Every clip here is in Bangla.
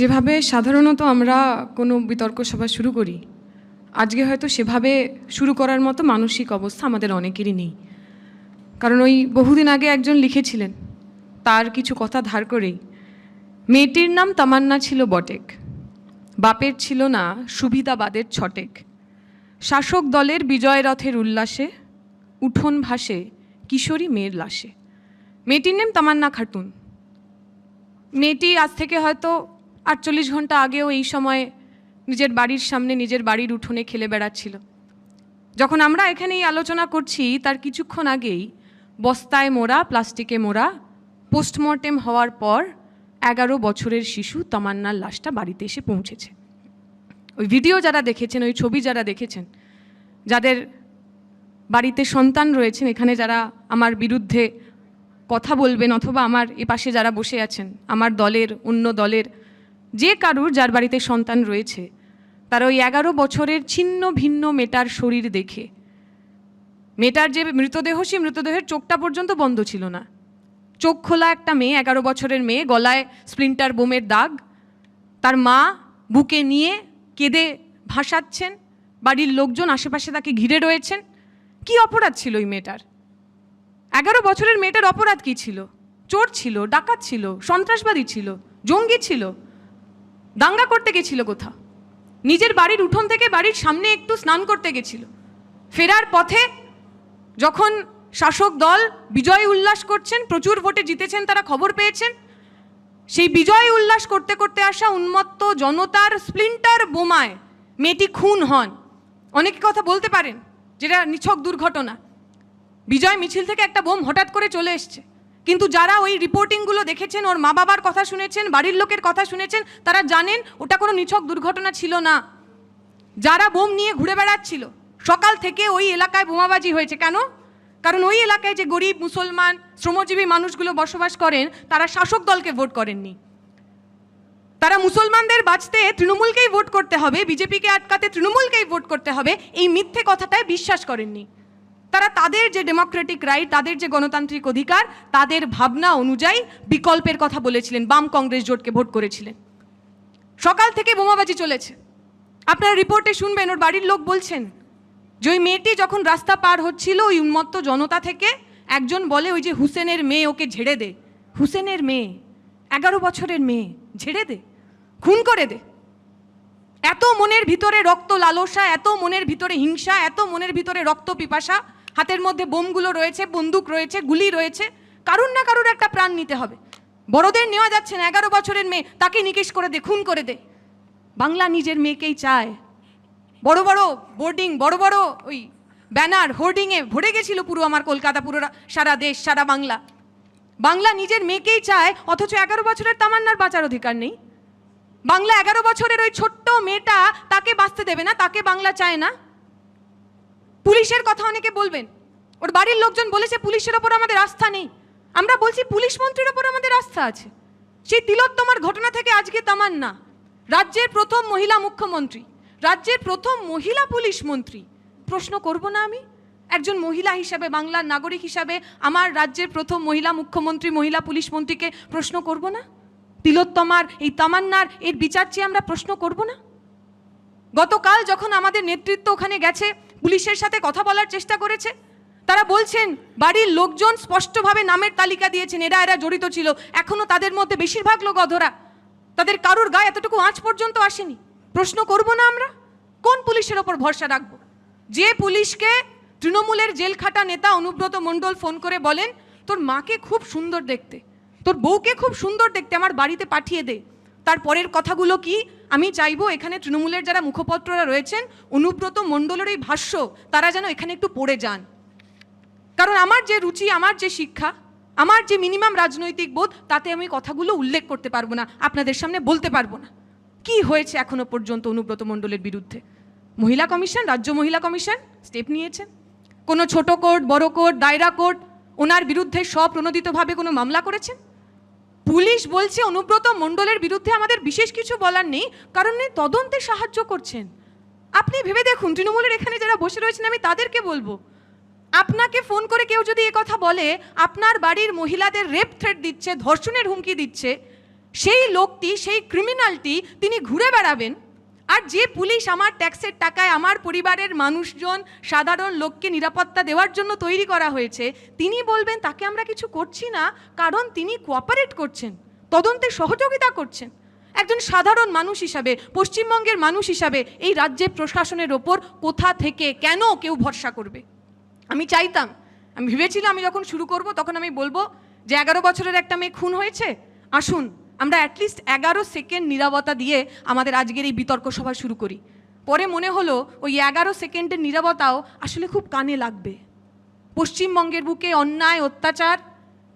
যেভাবে সাধারণত আমরা কোনো বিতর্ক সভা শুরু করি, আজকে হয়তো সেভাবে শুরু করার মতো মানসিক অবস্থা আমাদের অনেকেরই নেই। কারণ ওই বহুদিন আগে একজন লিখেছিলেন, তার কিছু কথা ধার করেই। মেয়েটির নাম তামান্না ছিল বটেক, বাপের ছিল না সুবিধাবাদের ছটেক। শাসক দলের বিজয় রথের উল্লাসে, উঠোন ভাসে কিশোরী মেয়ের লাশে। মেয়েটির নাম তামান্না খাতুন। মেয়েটি আজ থেকে হয়তো আটচল্লিশ ঘণ্টা আগেও এই সময় নিজের বাড়ির সামনে নিজের বাড়ির উঠোনে খেলে বেড়াচ্ছিল। যখন আমরা এখানে এই আলোচনা করছি, তার কিছুক্ষণ আগেই বস্তায় মোড়া, প্লাস্টিকে মোড়া, পোস্টমর্টেম হওয়ার পর এগারো বছরের শিশু তমান্নার লাশটা বাড়িতে এসে পৌঁছেছে। ওই ভিডিও যারা দেখেছেন, ওই ছবি যারা দেখেছেন, যাদের বাড়িতে সন্তান রয়েছেন, এখানে যারা আমার বিরুদ্ধে কথা বলবেন অথবা আমার এ পাশে যারা বসে আছেন, আমার দলের অন্য দলের যে কারুর যার বাড়িতে সন্তান রয়েছে, তার ওই এগারো বছরের ছিন্ন ভিন্ন মেটার শরীর দেখে। মেয়েটার যে মৃতদেহ, সেই মৃতদেহের চোখটা পর্যন্ত বন্ধ ছিল না। চোখ খোলা একটা মেয়ে, এগারো বছরের মেয়ে, গলায় স্প্লিন্টার বোমের দাগ। তার মা বুকে নিয়ে কেঁদে ভাসাচ্ছেন। বাড়ির লোকজন আশেপাশে তাকে ঘিরে রয়েছেন। কি অপরাধ ছিল ওই মেয়েটার? এগারো বছরের মেয়েটার অপরাধ কি ছিল? চোর ছিল, ডাকাত ছিল, সন্ত্রাসবাদী ছিল, জঙ্গি ছিল। দাঙ্গা করতে গেছিল কোথাও। নিজের বাড়ির উঠোন থেকে বাড়ির সামনে একটু স্নান করতে গেছিল। ফেরার পথে যখন শাসক দল বিজয় উল্লাস করছেন, প্রচুর ভোটে জিতেছেন, তারা খবর পেয়েছেন, সেই বিজয় উল্লাস করতে করতে আসা উন্মত্ত জনতার স্প্লিন্টার বোমায় মেয়েটি খুন হন। অনেকে কথা বলতে পারেন যেটা নিছক দুর্ঘটনা। বিজয় মিছিল থেকে একটা বোম হঠাৎ করে চলে এসছে। কিন্তু যারা ওই রিপোর্টিংগুলো দেখেছেন, ওর মা বাবার কথা শুনেছেন, বাড়ির লোকের কথা শুনেছেন, তারা জানেন ওটা কোনো নিছক দুর্ঘটনা ছিল না। যারা বোম নিয়ে ঘুরে বেড়াচ্ছিল, সকাল থেকে ওই এলাকায় বোমাবাজি হয়েছে। কেন? কারণ ওই এলাকায় যে গরিব, মুসলমান, শ্রমজীবী মানুষগুলো বসবাস করেন, তারা শাসক দলকে ভোট করেননি। তারা মুসলমানদের বাঁচতে তৃণমূলকেই ভোট করতে হবে, বিজেপিকে আটকাতে তৃণমূলকেই ভোট করতে হবে, এই মিথ্যে কথাটায় বিশ্বাস করেননি। তাদের যে ডেমোক্রেটিক রাইট তাদের যে গণতান্ত্রিক অধিকার, তাদের ভাবনা অনুযায়ী বিকল্পের কথা বলেছিলেন, বাম কংগ্রেস জোটকে ভোট করেছিলেন। সকাল থেকে বোমাবাজি চলেছে। আপনারা রিপোর্টে শুনবেন, ওর বাড়ির লোক বলছেন, যে ওই মেয়েটি যখন রাস্তা পার হচ্ছিল, ওই উন্মত্ত জনতা থেকে একজন বলে, ওই যে হুসেনের মেয়ে, ওকে ঝেড়ে দে। হুসেনের মেয়ে, এগারো বছরের মেয়ে, ঝেড়ে দে, খুন করে দে। এত মনের ভিতরে রক্ত লালসা, এত মনের ভিতরে হিংসা, এত মনের ভিতরে রক্ত পিপাসা হাতের মধ্যে বোমগুলো রয়েছে, বন্দুক রয়েছে, গুলি রয়েছে, কারুর না কারুর একটা প্রাণ নিতে হবে। বড়দের নেওয়া যাচ্ছে না, এগারো বছরের মেয়ে, তাকে নিকেশ করে দে, খুন করে দে। বাংলা নিজের মেয়েকেই চায়। বড় বড় বোর্ডিং, বড় বড় ওই ব্যানার হোর্ডিংয়ে ভরে গেছিল পুরো আমার কলকাতা, পুরো সারা দেশ, সারা বাংলা। বাংলা নিজের মেয়েকেই চায়, অথচ এগারো বছরের তামান্নার বাঁচার অধিকার নেই। বাংলা এগারো বছরের ওই ছোট্ট মেয়েটা তাকে বাঁচতে দেবে না, তাকে বাংলা চায় না। পুলিশের কথা অনেকে বলবেন। ওর বাড়ির লোকজন বলেছে পুলিশের ওপর আমাদের আস্থা নেই। আমরা বলছি পুলিশ মন্ত্রীর ওপর আমাদের আস্থা আছে। সেই তিলোত্তমার ঘটনা থেকে আজকে তামান্না। রাজ্যের প্রথম মহিলা মুখ্যমন্ত্রী। রাজ্যের প্রথম মহিলা পুলিশ মন্ত্রী। প্রশ্ন করব না আমি? একজন মহিলা হিসাবে, বাংলার নাগরিক হিসাবে আমার রাজ্যের প্রথম মহিলা মুখ্যমন্ত্রী, মহিলা পুলিশ মন্ত্রীকে প্রশ্ন করব না? তিলোত্তমার এই তামান্নার এর বিচার চেয়ে আমরা প্রশ্ন করব না? গতকাল যখন আমাদের নেতৃত্ব ওখানে গেছে, পুলিশের সাথে কথা বলার চেষ্টা করেছে, তারা বলছেন, বাড়ির লোকজন স্পষ্টভাবে নামের তালিকা দিয়েছেন, এরা এরা জড়িত ছিল এখনও তাদের মধ্যে বেশিরভাগ লোক অধরা। তাদের কারুর গায়ে এতটুকু আঁচ পর্যন্ত আসেনি। প্রশ্ন করব না আমরা? কোন পুলিশের ওপর ভরসা রাখব? যে পুলিশকে তৃণমূলের জেলখাটা নেতা অনুব্রত মণ্ডল ফোন করে বলেন, তোর মাকে খুব সুন্দর দেখতে। তোর বউকে খুব সুন্দর দেখতে, আমার বাড়িতে পাঠিয়ে দে। তারপরের কথাগুলো কি? আমি চাইব এখানে তৃণমূলের যারা মুখপত্ররা রয়েছেন, অনুব্রত মণ্ডলের এই ভাষ্য, তারা যেন এখানে একটু পড়ে যান। কারণ আমার যে রুচি, আমার যে শিক্ষা, আমার যে মিনিমাম রাজনৈতিক বোধ, তাতে আমি কথাগুলো উল্লেখ করতে পারব না, আপনাদের সামনে বলতে পারব না। কি হয়েছে এখনও পর্যন্ত অনুব্রত মণ্ডলের বিরুদ্ধে? মহিলা কমিশন, রাজ্য মহিলা কমিশন স্টেপ নিয়েছেন। কোনো ছোট কোর্ট, বড় কোর্ট, দায়রা কোর্ট, ওনার বিরুদ্ধে স্বপ্রণোদিতভাবে কোনো মামলা করেছেন? পুলিশ বলছে অনুব্রত মণ্ডলের বিরুদ্ধে আমাদের বিশেষ কিছু বলার নেই, কারণ তদন্তে সাহায্য করছেন। আপনি ভেবে দেখুন, তৃণমূলের এখানে যারা বসে রয়েছেন, আমি তাদেরকে বলব। আপনাকে ফোন করে কেউ যদি এ কথা বলে, আপনার বাড়ির মহিলাদের রেপ থ্রেট দিচ্ছে, ধর্ষণের হুমকি দিচ্ছে, সেই লোকটি, সেই ক্রিমিনালটি তিনি ঘুরে বেড়াবেন। আর যে পুলিশ আমার ট্যাক্সের টাকায় আমার পরিবারের মানুষজন, সাধারণ লোককে নিরাপত্তা দেওয়ার জন্য তৈরি করা হয়েছে, তিনি বলবেন, তাকে আমরা কিছু করছি না, কারণ তিনি কোঅপারেট করছেন, তদন্তে সহযোগিতা করছেন। একজন সাধারণ মানুষ হিসাবে, পশ্চিমবঙ্গের মানুষ হিসাবে এই রাজ্যের প্রশাসনের ওপর কোথা থেকে কেন কেউ ভরসা করবে? আমি চাইতাম, আমি ভেবেছিলাম আমি যখন শুরু করব, তখন আমি বলব যে, এগারো বছরের একটা মেয়ে খুন হয়েছে, আসুন আমরা অ্যাটলিস্ট এগারো সেকেন্ড নিরাপত্তা দিয়ে আমাদের আজকের এই বিতর্ক সভা শুরু করি। পরে মনে হলো, ওই এগারো সেকেন্ডের নিরাপত্তাও আসলে খুব কানে লাগবে। পশ্চিমবঙ্গের বুকে অন্যায়, অত্যাচার,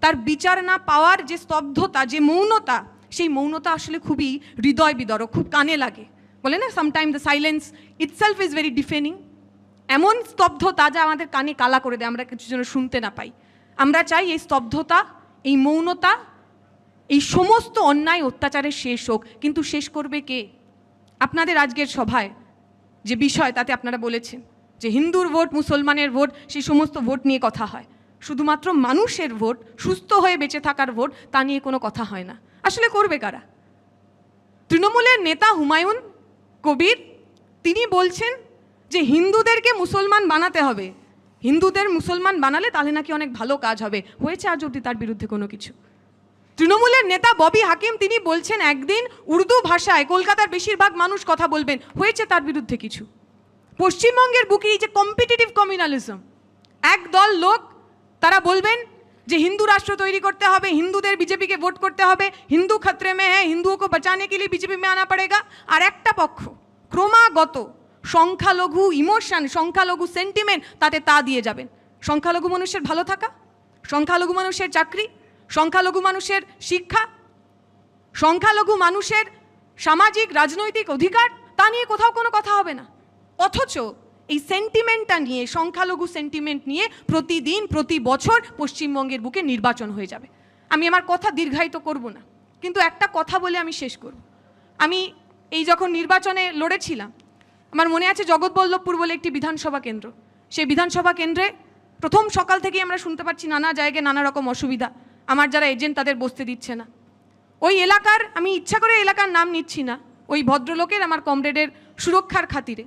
তার বিচার না পাওয়ার যে স্তব্ধতা, যে মৌনতা, সেই মৌনতা আসলে খুবই হৃদয় বিদরক, খুব কানে লাগে। বলে না sometime the silence itself is very deafening এমন স্তব্ধতা যা আমাদের কানে কালা করে দেয়, আমরা কিছু যেন শুনতে না পাই। আমরা চাই এই স্তব্ধতা, এই মৌনতা এই সমস্ত অন্যায় অত্যাচারের শেষ হোক, কিন্তু শেষ করবে কে? আপনাদের আজকের সভায় যে বিষয় তাতে আপনারা বলেছেন যে হিন্দুর ভোট, মুসলমানের ভোট, সেই সমস্ত ভোট নিয়ে কথা হয়। শুধুমাত্র মানুষের ভোট, সুস্থ হয়ে বেঁচে থাকার ভোট, তা নিয়ে কোনো কথা হয় না। আসলে করবে কারা? তৃণমূলের নেতা হুমায়ুন কবির, তিনি বলছেন যে হিন্দুদেরকে মুসলমান বানাতে হবে। হিন্দুদের মুসলমান বানালে তাহলে নাকি অনেক ভালো কাজ হবে। হয়েছে আজ অব্দি তার বিরুদ্ধে কোনো কিছু? তৃণমূলের নেতা ববি হাকিম তিনি বলছেন, একদিন উর্দু ভাষায় কলকাতার বেশিরভাগ মানুষ কথা বলবেন। হয়েছে তার বিরুদ্ধে কিছু। পশ্চিমবঙ্গের বুকে এই যে কম্পিটিটিভ কমিউনালিজম এক দল লোক, তারা বলবেন যে হিন্দু রাষ্ট্র তৈরি করতে হবে, হিন্দুদের বিজেপিকে ভোট করতে হবে, হিন্দু খতরে মে হ্যাঁ হিন্দুও কো বাঁচানে কে লিয়ে বিজেপি মে আনা পড়েগা। আর একটা পক্ষ, ক্রমাগত সংখ্যালঘু ইমোশন সংখ্যালঘু সেন্টিমেন্ট তাতে তা দিয়ে যাবেন। সংখ্যালঘু মানুষের ভালো থাকা, সংখ্যালঘু মানুষের চাকরি সংখ্যালঘু মানুষের শিক্ষা, সংখ্যালঘু মানুষের সামাজিক, রাজনৈতিক অধিকার, তা নিয়ে কোথাও কোনো কথা হবে না। অথচ এই সেন্টিমেন্টটা নিয়ে, সংখ্যালঘু সেন্টিমেন্ট নিয়ে প্রতিদিন, প্রতি বছর পশ্চিমবঙ্গের বুকে নির্বাচন হয়ে যাবে। আমি আমার কথা দীর্ঘায়িত করব না, কিন্তু একটা কথা বলে আমি শেষ করব। আমি এই যখন নির্বাচনে লড়েছিলাম, আমার মনে আছে জগৎবল্লভপুর বলে একটি বিধানসভা কেন্দ্র। সেই বিধানসভা কেন্দ্রে প্রথম সকাল থেকেই আমরা শুনতে পাচ্ছি নানা জায়গায় নানা রকম অসুবিধা। আমার যারা এজেন্ট তাদের বসতে দিচ্ছে না। ওই এলাকার, আমি ইচ্ছা করে এলাকার নাম নিচ্ছি না। ওই ভদ্রলোকের আমার কমরেডের সুরক্ষার খাতিরে।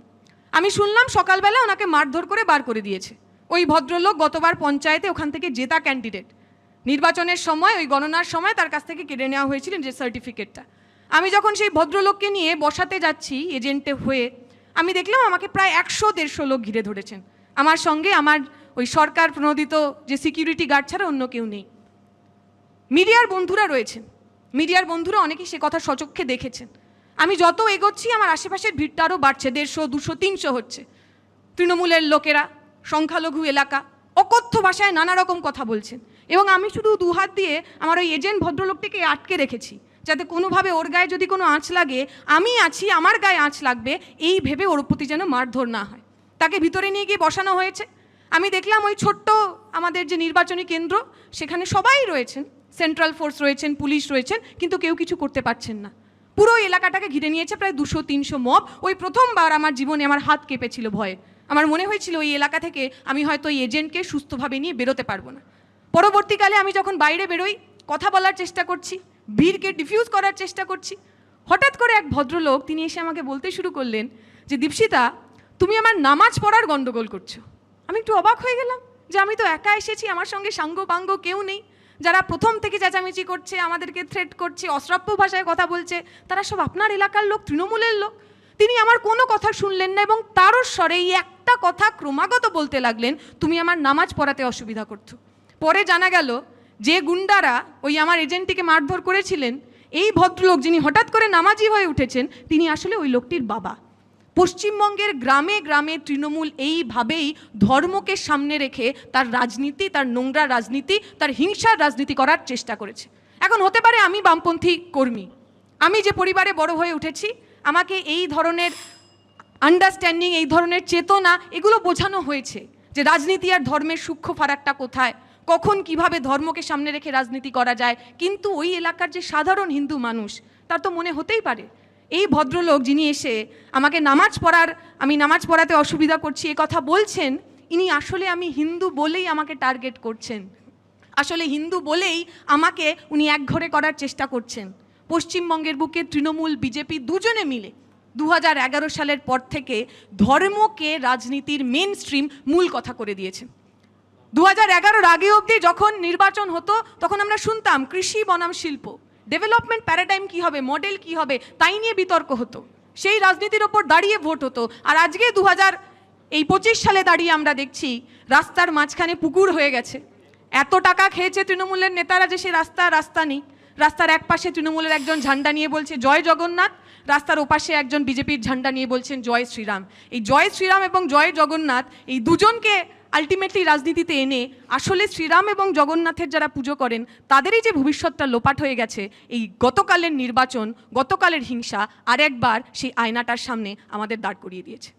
আমি শুনলাম সকালবেলা ওনাকে মারধর করে বার করে দিয়েছে। ওই ভদ্রলোক গতবার পঞ্চায়েতে ওখান থেকে জেতা ক্যান্ডিডেট নির্বাচনের সময়, ওই গণনার সময় তার কাছ থেকে কেড়ে নেওয়া হয়েছিল যে সার্টিফিকেটটা আমি যখন সেই ভদ্রলোককে নিয়ে বসাতে যাচ্ছি এজেন্টে হয়ে, আমি দেখলাম আমাকে প্রায় একশো দেড়শো লোক ঘিরে ধরেছেন। আমার সঙ্গে আমার ওই সরকার প্রণোদিত যে সিকিউরিটি গার্ড ছাড়া অন্য কেউ নেই। মিডিয়ার বন্ধুরা রয়েছেন মিডিয়ার বন্ধুরা অনেকেই সে কথা সচক্ষে দেখেছেন। আমি যত এগোচ্ছি, আমার আশেপাশের ভিড়টা আরও বাড়ছে। দেড়শো, দুশো, তিনশো হচ্ছে। তৃণমূলের লোকেরা, সংখ্যালঘু এলাকা, অকথ্য ভাষায় নানা রকম কথা বলছেন। এবং আমি শুধু দুহাত দিয়ে আমার ওই এজেন্ট ভদ্রলোকটিকে আটকে রেখেছি, যাতে কোনোভাবে ওর গায়ে যদি কোনো আঁচ লাগে, আমি আছি, আমার গায়ে আঁচ লাগবে, এই ভেবে ওর প্রতি যেন মারধর না হয়। তাকে ভিতরে নিয়ে গিয়ে বসানো হয়েছে। আমি দেখলাম ওই ছোট্ট আমাদের যে নির্বাচনী কেন্দ্র, সেখানে সবাই রয়েছেন। সেন্ট্রাল ফোর্স রয়েছেন পুলিশ রয়েছেন, কিন্তু কেউ কিছু করতে পারছেন না। পুরো এলাকাটাকে ঘিরে নিয়েছে প্রায় দুশো, তিনশো মব ওই প্রথমবার আমার জীবনে আমার হাত কেঁপেছিল ভয়ে। আমার মনে হয়েছিল ওই এলাকা থেকে আমি হয়তো ওই এজেন্টকে সুস্থভাবে নিয়ে বেরোতে পারব না। পরবর্তীকালে আমি যখন বাইরে বেরোই, কথা বলার চেষ্টা করছি, ভিড়কে ডিফিউজ করার চেষ্টা করছি। হঠাৎ করে এক ভদ্রলোক, তিনি এসে আমাকে বলতে শুরু করলেন যে, দীপশিতা, তুমি আমার নামাজ পড়ার গণ্ডগোল করছ। আমি একটু অবাক হয়ে গেলাম যে আমি তো একা এসেছি, আমার সঙ্গে সাঙ্গ পাঙ্গ কেউ নেই। যারা প্রথম থেকে চেঁচামেচি করছে, আমাদেরকে থ্রেট করছে, অশ্রাব্য ভাষায় কথা বলছে, তারা সব আপনার এলাকার লোক, তৃণমূলের লোক। তিনি আমার কোনো কথা শুনলেন না এবং তারও স্বরে এই একটা কথা ক্রমাগত বলতে লাগলেন, তুমি আমার নামাজ পড়াতে অসুবিধা করছ। পরে জানা গেল যে গুন্ডারা ওই আমার এজেন্টটিকে মারধর করেছিলেন, এই ভদ্রলোক যিনি হঠাৎ করে নামাজি হয়ে উঠেছেন, তিনি আসলে ওই লোকটির বাবা। পশ্চিমবঙ্গের গ্রামে গ্রামে তৃণমূল এইভাবেই ধর্মকে সামনে রেখে তার রাজনীতি, তার নোংরা রাজনীতি, তার হিংসার রাজনীতি করার চেষ্টা করেছে। এখন হতে পারে আমি বামপন্থী কর্মী। আমি যে পরিবারে বড় হয়ে উঠেছি, আমাকে এই ধরনের আন্ডারস্ট্যান্ডিং এই ধরনের চেতনা, এগুলো বোঝানো হয়েছে যে রাজনীতি আর ধর্মের সূক্ষ্ম ফারাকটা কোথায়, কখন কীভাবে ধর্মকে সামনে রেখে রাজনীতি করা যায়। কিন্তু ওই এলাকার যে সাধারণ হিন্দু মানুষ, তার তো মনে হতেই পারে এই ভদ্রলোক যিনি এসে আমাকে নামাজ পড়ার, আমি নামাজ পড়াতে অসুবিধা করছি, এ কথা বলছেন, ইনি আসলে আমি হিন্দু বলেই আমাকে টার্গেট করছেন। আসলে হিন্দু বলেই আমাকে উনি একঘরে করার চেষ্টা করছেন। পশ্চিমবঙ্গের বুকে তৃণমূল, বিজেপি দুজনে মিলে দু সালের পর থেকে ধর্মকে রাজনীতির মেন স্ট্রিম মূল কথা করে দিয়েছে দু হাজার এগারোর আগে অবধি যখন নির্বাচন হতো, তখন আমরা শুনতাম কৃষি বনাম শিল্প। ডেভেলপমেন্ট প্যারাডাইম কি হবে মডেল কি হবে, তাই নিয়ে বিতর্ক হতো। সেই রাজনীতির ওপর দাঁড়িয়ে ভোট হতো। আর আজকে দু হাজার এই পঁচিশ সালে দাঁড়িয়ে আমরা দেখছি, রাস্তার মাঝখানে পুকুর হয়ে গেছে। এত টাকা খেয়েছে তৃণমূলের নেতারা যে সে রাস্তা রাস্তা নেই। রাস্তার এক পাশে তৃণমূলের একজন ঝান্ডা নিয়ে বলছে, জয় জগন্নাথ। রাস্তার ওপাশে একজন বিজেপির ঝান্ডা নিয়ে বলছেন, জয় শ্রীরাম। এই জয় শ্রীরাম এবং জয় জগন্নাথ, এই দুজনকে আলটিমেটলি রাজনীতিতে এনে আসলে শ্রীরাম এবং জগন্নাথের যারা পুজো করেন, তাদেরই যে ভবিষ্যৎটা লোপাট হয়ে গেছে, এই গতকালের নির্বাচন, গতকালের হিংসা আর একবার সেই আয়নাটার সামনে আমাদের দাঁড় করিয়ে দিয়েছে।